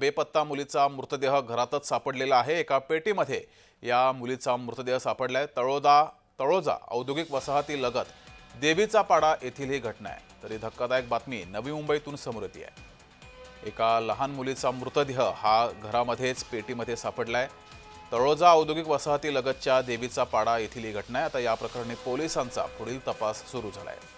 बेपत्ता मुलीचा मृतदेह घरातच सापडलेला आहे. एका पेटीमध्ये या मुलीचा मृतदेह सापडलाय. तळोदा तळोजा औद्योगिक वसाहती लगत देवीचा पाडा येथील ही घटना आहे. तरी धक्कादायक बातमी नवी मुंबईतून समोर येते आहे. एका लहान मुलीचा मृतदेह हा घरामध्येच पेटीमध्ये सापडलाय. तळोजा औद्योगिक वसाहती लगतच्या देवीचा पाडा येथील ही घटना आहे. आता या प्रकरणी पोलिसांचा पुढील तपास सुरू झाला आहे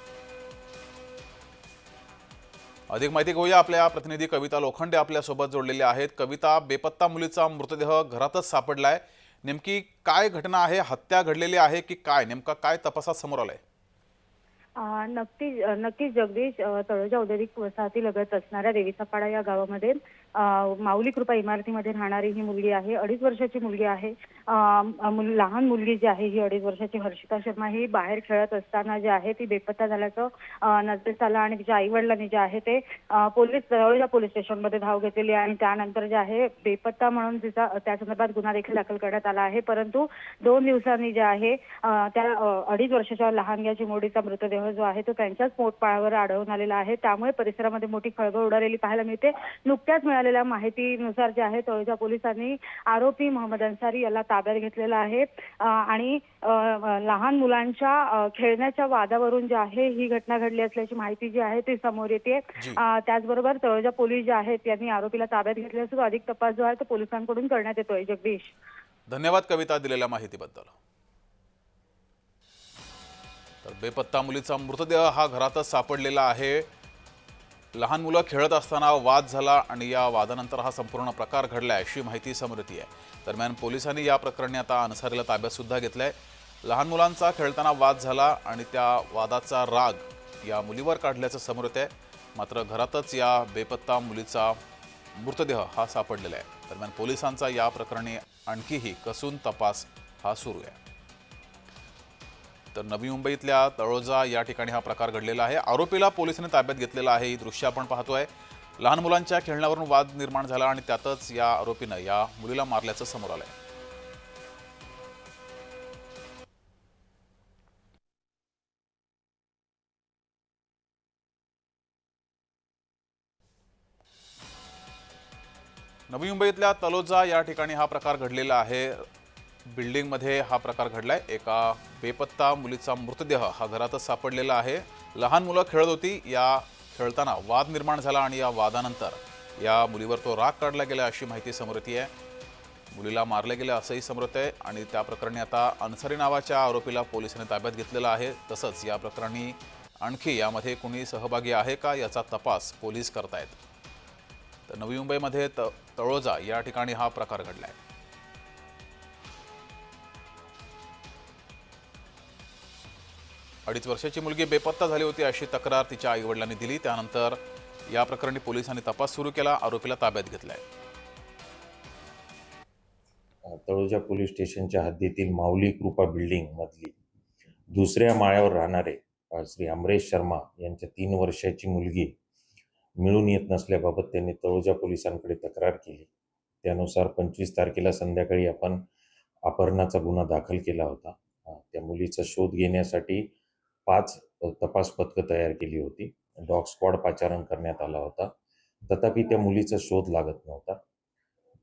अधिक माहिती घेऊया आपल्या प्रतिनिधी कविता लोखंडे आपल्यासोबत जोडलेल्या आहेत. कविता बेपत्ता मुलीचा मृतदेह घरातच सापडलाय. नेमकी काय घटना आहे हत्या घडलेली आहे की काय? नेमका काय तपासात समोर आलाय? नक्कीच नक्कीच जगदीश तळोजा औद्योगिक वसाहती लगत असणाऱ्या देवीसापाडा या गावामध्ये माऊली कृपा इमारतीमध्ये राहणारी ही मुलगी आहे. अडीच वर्षाची मुलगी आहे. मुल- लहान मुलगी जी आहे ही अडीच वर्षाची हर्षिता शर्मा ही बाहेर खेळत असताना जी आहे ती बेपत्ता झाल्याचं नजरेस आलं आणि तिच्या आई वडिलांनी जे आहे ते पोलीस तळोजा पोलीस स्टेशनमध्ये धाव घेतलेली आहे आणि त्यानंतर जे आहे बेपत्ता म्हणून तिचा त्या संदर्भात गुन्हा देखील दाखल करण्यात आला आहे. परंतु दोन दिवसांनी जे आहे त्या अडीच वर्षाच्या लहानग्याची मुलीचा मृतदेह जो आहे तो त्यांच्याच पोटपाळावर आढळून आलेला आहे. त्यामुळे परिसरामध्ये मोठी खळबळ उडालेली पाहायला मिळते. नुकत्याच मिळालेल्या माहितीनुसार जे आहे तळोजा पोलिसांनी आरोपी मोहम्मद अन्सारी याला ताब्यात घेतलेला आहे. आणि लहान मुलांच्या खेळण्याच्या वादावरून जे आहे ही घटना घडली असल्याची माहिती जी आहे ती समोर येते. त्याचबरोबर तळोजा पोलीस जे आहेत त्यांनी आरोपीला ताब्यात घेतले असून अधिक तपास जो आहे तो पोलिसांकडून करण्यात येतोय. जगदीश. धन्यवाद कविता दिलेल्या माहितीबद्दल. बेपत्ता मुलीचा मृतदेह हा घरातच सापडलेला आहे. लहान मुलं खेळत असताना वाद झाला आणि या वादानंतर हा संपूर्ण प्रकार घडला आहे अशी माहिती समोर येते आहे. दरम्यान पोलिसांनी या प्रकरणी आता अन्सारीला ताब्यातसुद्धा घेतलं आहे लहान मुलांचा खेळताना वाद झाला आणि त्या वादाचा राग या मुलीवर काढल्याचं समोर येत आहे. मात्र घरातच या बेपत्ता मुलीचा मृतदेह हा सापडलेला आहे. दरम्यान पोलिसांचा या प्रकरणी आणखीही कसून तपास हा सुरू आहे. तर नवी मुंबईतल्या तळोजा या ठिकाणी हा प्रकार घडलेला आहे. आरोपीला पोलिसांनी ताब्यात घेतलेला आहे. ही दृश्य आपण पाहतोय. लहान मुलांच्या खेळण्यावरून वाद निर्माण झाला आणि त्यातच या आरोपीनं या मुलीला मारल्याचं समोर आलंय. नवी मुंबईतल्या तलोजा या ठिकाणी हा प्रकार घडलेला आहे. बिल्डिंगमध्ये हा प्रकार घडलाय. एका बेपत्ता मुलीचा मृतदेह हा घरातच सापडलेला आहे. लहान मुलं खेळत होती. या खेळताना वाद निर्माण झाला आणि या वादानंतर या मुलीवर तो राग काढला गेला अशी माहिती समोर येते आहे. मुलीला मारलं गेलं असंही समोर येत आहे आणि त्या प्रकरणी आता अन्सारी नावाच्या आरोपीला पोलिसांनी ताब्यात घेतलेलं आहे. तसंच या प्रकरणी आणखी यामध्ये कुणी सहभागी आहे का याचा तपास पोलीस करतायत. तर नवी मुंबईमध्ये त तळोजा या ठिकाणी हा प्रकार घडला आहे अडीच वर्षाची मुलगी बेपत्ता झाली होती अशी तक्रार तिच्या आईवडिलांनी दिली. त्यानंतर या प्रकरणी पोलिसांनी तपास सुरू केला. आरोपीला ताब्यात घेतलाय. तळोजा पोलीस स्टेशनच्या हद्दीतील माऊली कृपा बिल्डिंग मधली दुसऱ्या माळ्यावर राहणारे श्री अमरेश शर्मा यांच्या तीन वर्षाची मुलगी मिळून येत नसल्याबाबत त्यांनी तळोजा पोलिसांकडे तक्रार केली. त्यानुसार पंचवीस तारखेला संध्याकाळी आपण अपहरणाचा गुन्हा दाखल केला होता. त्या मुलीचा शोध घेण्यासाठी पाच तपास पथकं तयार केली होती. डॉग स्क्वॉड पाचारण करण्यात आला होता. तथापि त्या मुलीचा शोध लागत नव्हता.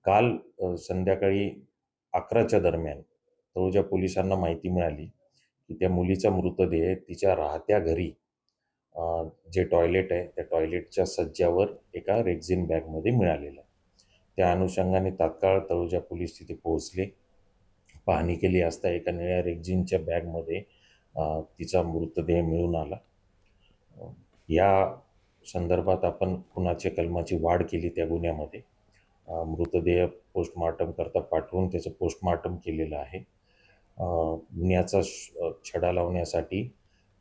काल संध्याकाळी अकराच्या दरम्यान तळोजा पोलिसांना माहिती मिळाली की त्या मुलीचा मृतदेह तिच्या राहत्या घरी जे टॉयलेट आहे त्या टॉयलेटच्या सज्जावर एका रेक्झिन बॅगमध्ये मिळालेला. त्या अनुषंगाने तात्काळ तळोजा पोलीस तिथे पोहोचले. पाहणी केली असता एका निळ्या रेक्झिनच्या बॅगमध्ये तिचा मृतदेह मिळून आला. या संदर्भात आपण खुनाच्या कलमाची वाढ केली त्या गुन्ह्यामध्ये? मृतदेह पोस्टमार्टम करता पाठवून त्याचं पोस्टमार्टम केलेलं आहे. गुन्ह्याचा श- छडा लावण्यासाठी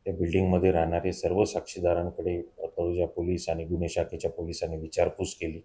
त्या बिल्डिंगमध्ये राहणारे सर्व साक्षीदारांकडे तळोजा पोलीस आणि गुन्हे शाखेच्या पोलिसांनी विचारपूस केली.